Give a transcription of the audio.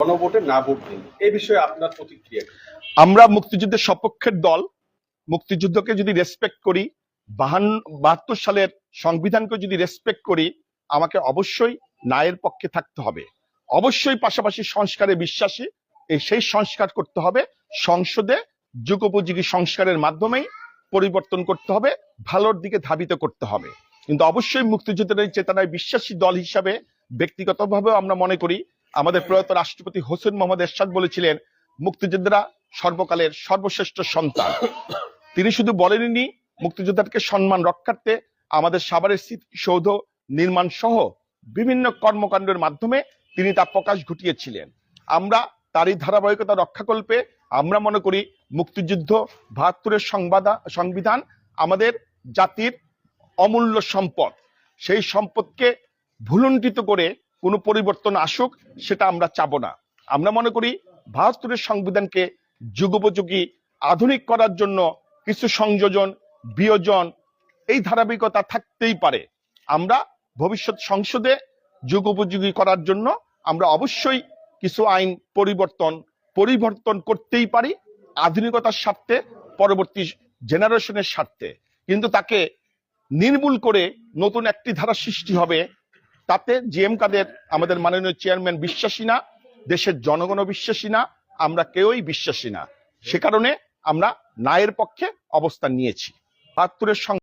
গণভোটে না ভোট দিন। এই বিষয়ে আপনার প্রতিক্রিয়া আমরা মুক্তিযুদ্ধের সপক্ষের দল। মুক্তিযুদ্ধকে যদি রেসপেক্ট করি বাহান্ন সালের সংবিধানকে যদি রেসপেক্ট করি, আমাকে অবশ্যই ন্যায়ের পক্ষে থাকতে হবে। অবশ্যই পাশাপাশি সংস্কারে বিশ্বাসী, এই সেই সংস্কার করতে হবে। সংসদে যুগোপযোগী সংস্কারের মাধ্যমেই পরিবর্তন করতে হবে, ভালোর দিকে ধাবিত করতে হবে। কিন্তু অবশ্যই মুক্তিযুদ্ধের চেতনায় বিশ্বাসী দল হিসাবে ব্যক্তিগতভাবেও আমরা মনে করি আমাদের প্রয়াত রাষ্ট্রপতি হোসেন মোহাম্মদ এরশাদ বলেছিলেন, মুক্তিযোদ্ধারা সর্বকালের সর্বশ্রেষ্ঠ সন্তান। তিনি শুধু বলেননি মুক্তিযোদ্ধাকে সম্মান রক্ষার্থে আমাদের সাভারের স্মৃতিসৌধ নির্মাণ সহ বিভিন্ন কর্মকাণ্ডের মাধ্যমে তিনি তা প্রকাশ ঘটিয়েছিলেন। আমরা তারই ধারাবাহিকতা রক্ষাকল্পে আমরা মনে করি মুক্তিযুদ্ধ বাহাত্তরের সংবাদ, সংবিধান আমাদের জাতির অমূল্য সম্পদ। সেই সম্পদকে ভুলুণ্ঠিত করে কোনো পরিবর্তন আসুক, সেটা আমরা চাবো না। আমরা মনে করি বাহাত্তরের সংবিধানকে যুগোপযোগী আধুনিক করার জন্য কিছু সংযোজন, বিয়োজন এই ধারাবাহিকতা থাকতেই পারে। আমরা ভবিষ্যৎ সংসদে যুগোপযোগী করার জন্য আমরা অবশ্যই কিছু আইন পরিবর্তন পরিবর্তন করতেই পারি আধুনিকতার স্বার্থে, পরবর্তী জেনারেশনের স্বার্থে। কিন্তু তাকে নির্মূল করে নতুন একটি ধারা সৃষ্টি হবে তাতে জিএম কাদের, আমাদের মাননীয় চেয়ারম্যান বিশ্বাসী না, দেশের জনগণও বিশ্বাসী না, আমরা কেউই বিশ্বাসী না। সে কারণে আমরা নায়ের পক্ষে অবস্থান নিয়েছি। বাহাত্তরের